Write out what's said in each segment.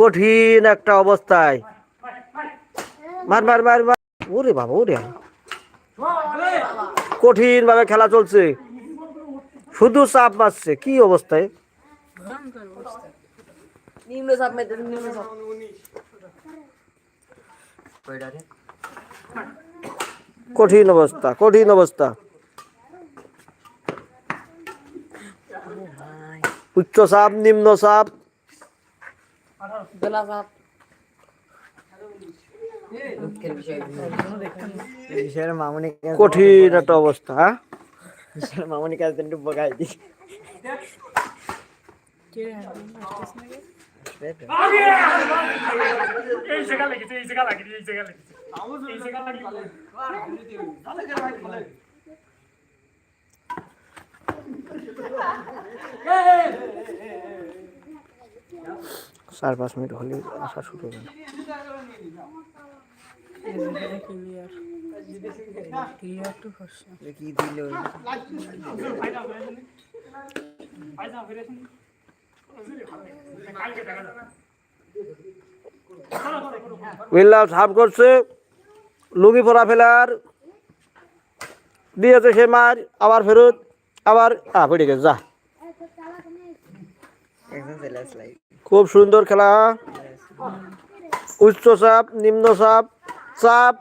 কঠিন একটা অবস্থায়। মার মার মার মার। ওরে বাবা ওরে। কঠিন ভাবে খেলা চলছে। শুধু চাপ মারছে কি অবস্থায় কঠিন অবস্থা কঠিন অবস্থা। উচ্চ চাপ নিম্ন চাপ। বেলা চাপ দুঃখের বিষয় বিষয়ের মামনি কঠিন একটা অবস্থা হ্যাঁ বিষয়ের মামনি কাছে একটু বকাই দি এই চার পাঁচ মিনিট হলে আসা শুরু হবে। কি দিল? উইল্লাম সাফ করছে। লুঙ্গি পরা ফেলার। দিয়েছে সে মার আবার ফেরত আবার আ পড়ে গেছে যা। খুব সুন্দর খেলা। উচ্চ চাপ নিম্ন চাপ চাপ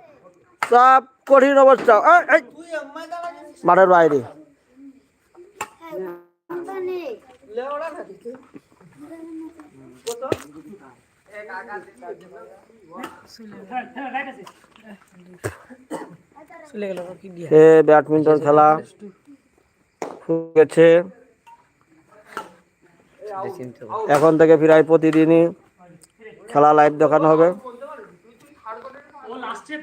চাপ কঠিন অবস্থা। মাঠের বাইরে। চলে গেল কি দিয়ে। সে ব্যাডমিন্টন খেলা। গেছে। এখন থেকে প্রায় প্রতিদিনই খেলা লাইভ দেখানো হবে। ও লাস্টের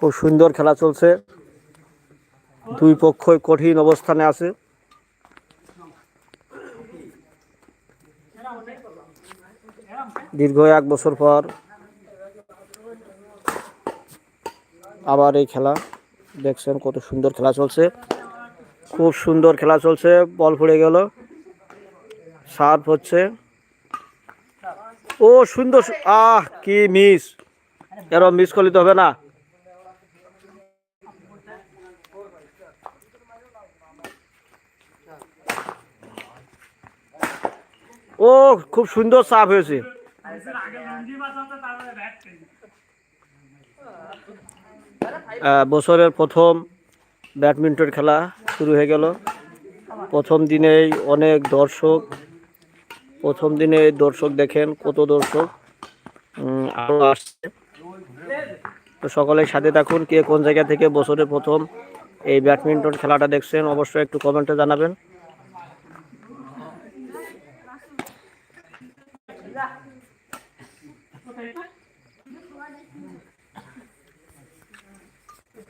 খুব সুন্দর খেলা চলছে। দুই পক্ষই কঠিন অবস্থানে আছে। দীর্ঘ এক বছর পর আবার এই খেলা। দেখছেন কত সুন্দর খেলা চলছে। খুব সুন্দর খেলা চলছে। বল পড়ে গেল। সার্ভ হচ্ছে। ও সুন্দর আহ, কি মিস এরম মিস করলে তো হবে না। ও খুব সুন্দর সাপ হয়েছে। বছরের প্রথম ব্যাডমিন্টন খেলা শুরু হয়ে গেল। প্রথম দিনেই অনেক দর্শক প্রথম দিনে দর্শক দেখেন কত দর্শক উম, আরও আসছে। তো সকলের সাথে থাকুন কে কোন জায়গা থেকে বছরের প্রথম এই ব্যাডমিন্টন খেলাটা দেখছেন অবশ্যই একটু কমেন্টে জানাবেন।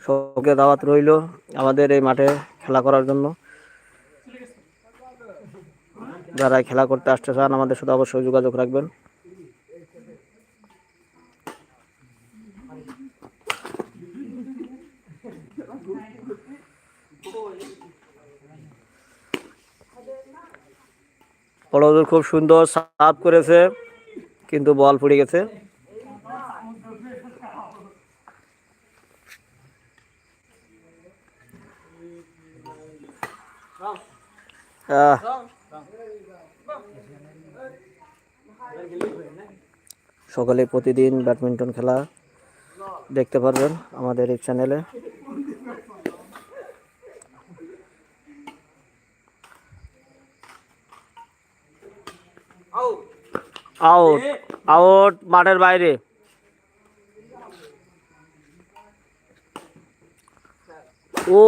সকলকে দাওয়াত রইল আমাদের এই মাঠে খেলা করার জন্য। যারা খেলা করতে আসতে চান, আমাদের সাথে অবশ্যই যোগাযোগ রাখবেন। খুব সুন্দর সাফ করেছে, কিন্তু বল পড়ে গেছে আহ, সকালে প্রতিদিন ব্যাডমিন্টন খেলা দেখতে পারবেন আমাদের এই চ্যানেলে। আউট আউট মাঠের বাইরে। ও।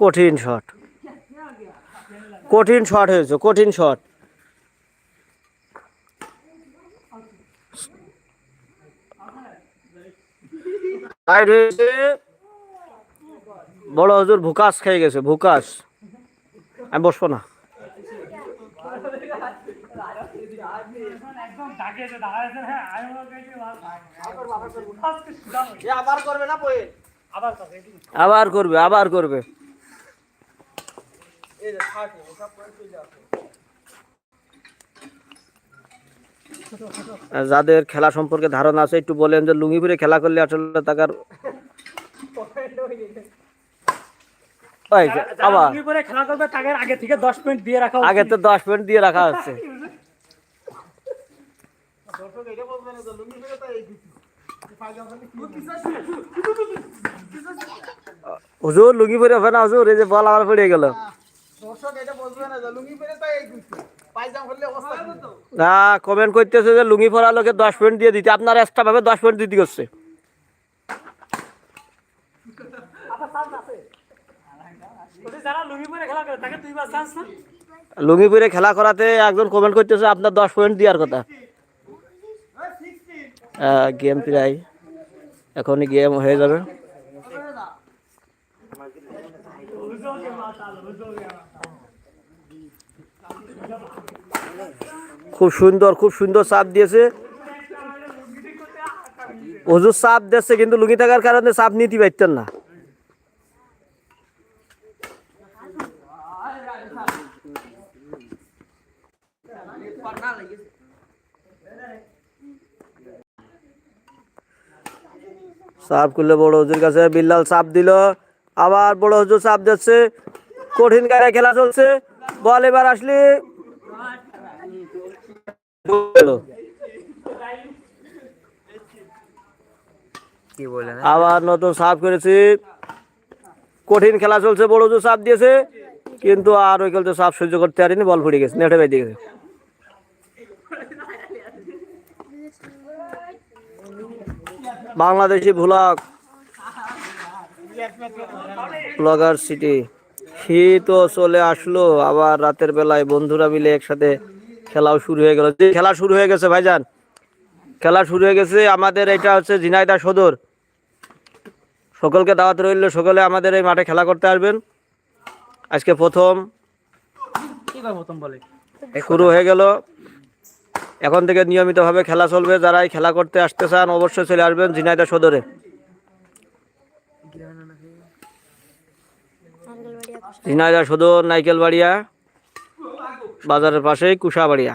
কঠিন শট। কঠিন শট হয়েছে, কঠিন শট। সাইড হয়েছে। বড় হজুর ভুকাস খেয়ে গেছে, ভুকাস। আমি বসবো না। আবার করবে আবার করবে। যাদের খেলা সম্পর্কে ধারণা আছে একটু বলেন যে লুঙ্গি পরে খেলা করলে আসলে তাকার আবার খেলা করবে তাকে আগে থেকে দশ মিনিট দিয়ে রাখা আগে তো দশ মিনিট দিয়ে রাখা হচ্ছে হুজুর লুঙ্গি পরে হবে না হুজুর এই যে বল আবার পড়ে গেল। দর্শক এটা বলবে না যে লুঙ্গি পরে তাই এই গুইছে পায়জাম হলে অবস্থা কি? না কমেন্ট করতেছে যে লুঙ্গি পরা লোকে দশ মিনিট দিয়ে দিতে। আপনার এক্সট্রা ভাবে দশ মিনিট দিতে করছে। লুঙ্গি পরে খেলা করে তাকে দুইবার চান্স না? লুঙ্গি পরে খেলা করাতে একজন কমেন্ট করতেছে আপনার দশ পয়েন্ট দেওয়ার কথা। গেম প্রায় এখনই গেম হয়ে যাবে। খুব সুন্দর খুব সুন্দর সাপ দিয়েছে। হুজুর চাপ দিচ্ছে কিন্তু লুঙ্গি থাকার কারণে চাপ নিতে পারতেন না। চাপ করলে বড় হুজুর কাছে বিল্লাল চাপ দিল। আবার বড় হুজুর চাপ দিচ্ছে। কঠিন গায়ে খেলা চলছে। বল এবার আসলি। না আবার নতুন সাফ করেছি। কঠিন খেলা চলছে বড় হুজুর চাপ দিয়েছে। কিন্তু আর ওই খেলতে চাপ সহ্য করতে পারিনি বল ফুটে গেছে নেটে বাইতে গেছে। Bangladeshi vlog blogger city. শীতও চলে আসলো। আবার রাতের বেলায় বন্ধুরা মিলে একসাথে খেলাও শুরু হয়ে গেল। যে খেলা শুরু হয়ে গেছে ভাইজান খেলা শুরু হয়ে গেছে আমাদের এটা হচ্ছে ঝিনাইদা সদর। সকলকে দাওয়াত রইল সকলে আমাদের এই মাঠে খেলা করতে আসবেন। আজকে প্রথম শুরু হয়ে গেল। এখন থেকে নিয়মিতভাবে খেলা চলবে। যারা খেলা করতে আসতে চান অবশ্যই চলে আসবেন ঝিনাইদা সদরে। ঝিনাইদা সদর নাইকেল বাড়িয়া বাজারের পাশেই কুশাবাড়িয়া।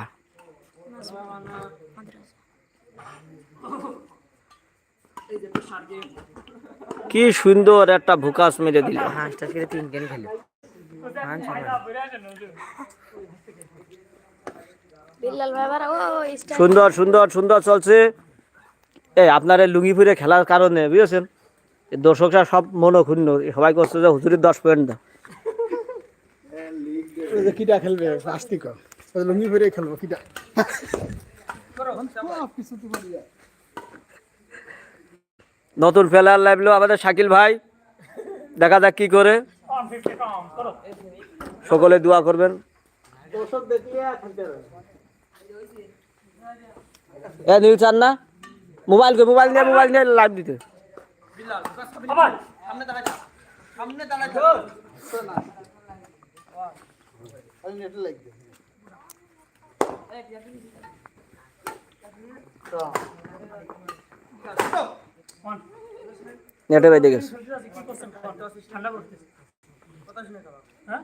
কি সুন্দর একটা ভুকাস মেরে দিল। সুন্দর সুন্দর সুন্দর চলছে। এই, আপনার এই লুঙ্গি ফিরে খেলার কারণে, বুঝেছেন? দর্শকরা সব মনক্ষুণ্ণ। সবাই করছে যে হুজুরের দশ পয়েন্ট দাও। যে কিটা খেলবে আসতি কর লুঙ্গি খেলব কিটা নতুন প্লেয়ার লাগল আমাদের শাকিল ভাই দেখা যাক কি করে সকলে দোয়া করবেন এ চান না মোবাইল কে মোবাইল নিয়ে মোবাইল নিয়ে লাইভ দিতে সামনে দাঁড়াই সামনে দাঁড়াই শোনা ওই নেট লাগবে। নেটে বাইতে গেছে। ঠান্ডা পড়তেছে হ্যাঁ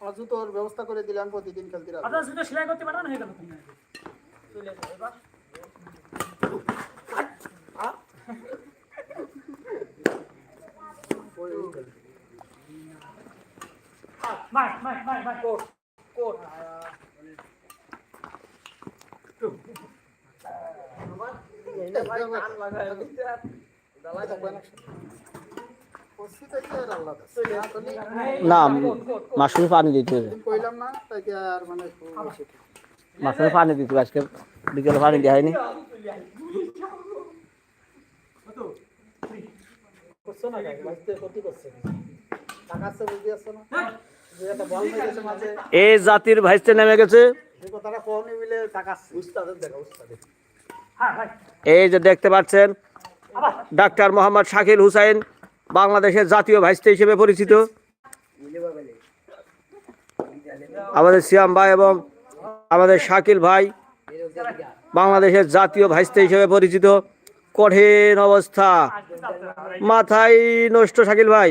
অজু তোর ব্যবস্থা করে দিলাম প্রতিদিন খেলতে রাখব আপনার সেটা সেলাই করতে পারবেন হয়ে গেল তুমি মার মার মার মার না, মাশরুমে পানি দিতে হবে। মাশরুমে পানি দিতে আজকে বিকেলে পানি দেওয়া হয়নি। করছ না কাকে করছে। টাকা আছে বুঝতে আসছো না। এই জাতির ভাইসতে নেমে গেছে। উস্তাদের হ্যাঁ ভাই। এই যে দেখতে পাচ্ছেন ডাক্তার মোহাম্মদ শাকিল হুসাইন বাংলাদেশের জাতীয় ভাইস্তে হিসেবে পরিচিত। আমাদের সিয়াম ভাই এবং আমাদের শাকিল ভাই বাংলাদেশের জাতীয় ভাইস্তে হিসেবে পরিচিত। কঠিন অবস্থা। মাথায় নষ্ট শাকিল ভাই।